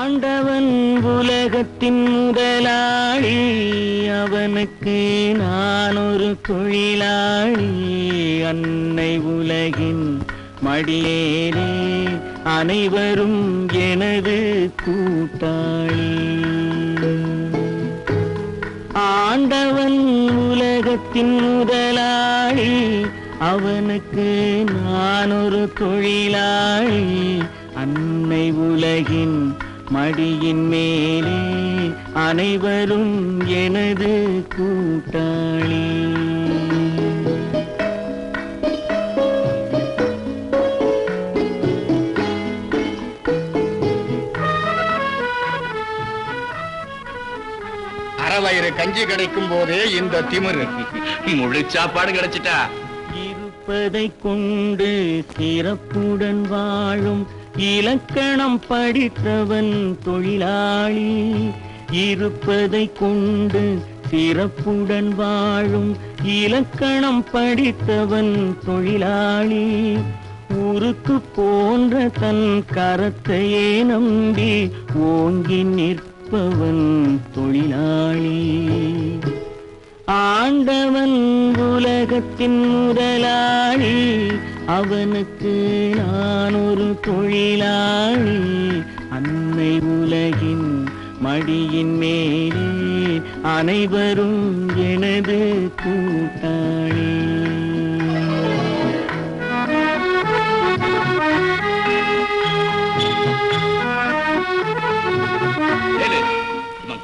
ஆண்டவன் உலகத்தின் முதலாளி. அவனுக்கு நான் ஒரு தொழிலாளி. அன்னை உலகின் மடியேனே அனைவரும் எனது கூட்டாளி. ஆண்டவன் உலகத்தின் முதலாளி. அவனுக்கு நான் ஒரு தொழிலாளி. அன்னை உலகின் மடியின் மேலே அனைவரும் எனது கூட்டாளி. அறவயிறு கஞ்சி கிடைக்கும் போதே இந்த திமிரு முழு சாப்பாடு கிடைச்சிட்டா? இருப்பதை கொண்டு சிறப்புடன் வாழும் இலக்கணம் படித்தவன் தொழிலாளி இருப்பதை கொண்டு சிறப்புடன் வாழும் இலக்கணம் படித்தவன் தொழிலாளி உருக்கு போன்ற தன் கரத்தையே நம்பி ஓங்கி நிற்பவன் தொழிலாளி. ஆண்டவன் உலகத்தின் முதலா அவனுக்கு நான் ஒரு தொழிலாளி. அன்னை உலகின் மடியின் மேலே அனைவரும் எனது கூட்டாளி.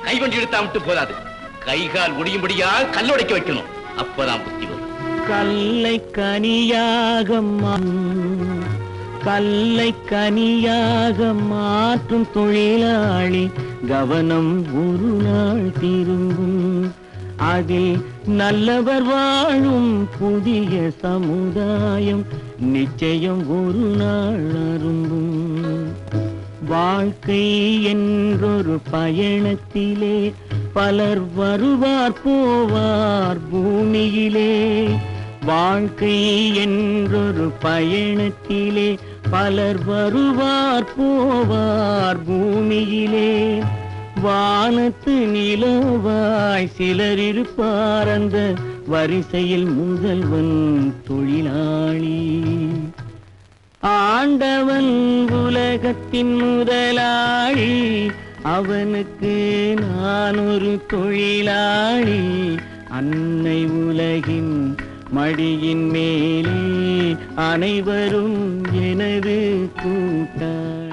கைவண்டி எடுத்தா விட்டு போதாது. கைகால் ஒடியும்படியா கல்லுடைக்க வைக்கணும். அப்பதான் புத்தி கல்லை கனியாக கல்லை கனியாக மாற்றும் தொழிலாளி கவனம் ஒரு நாள் திரும்பும். அதில் நல்லவர் வாழும் புதிய சமுதாயம் நிச்சயம் ஒரு நாள் அரும்பும். வாழ்க்கை என்றொரு பயணத்திலே பலர் வருவார் போவார் பூமியிலே. வாழ்க்கை என்றொரு பயணத்திலே பலர் வருவார் போவார் பூமியிலே. வானத்து நிலவாய் சிலர் இருப்பார் அந்த வரிசையில் முதல்வன் தொழிலாளி. ஆண்டவன் உலகத்தின் முதலாளி அவனுக்கு நான் ஒரு தொழிலாளி. அன்னை உலகின் மடியின் மேலே அனைவரும் எனது கூட்டாளி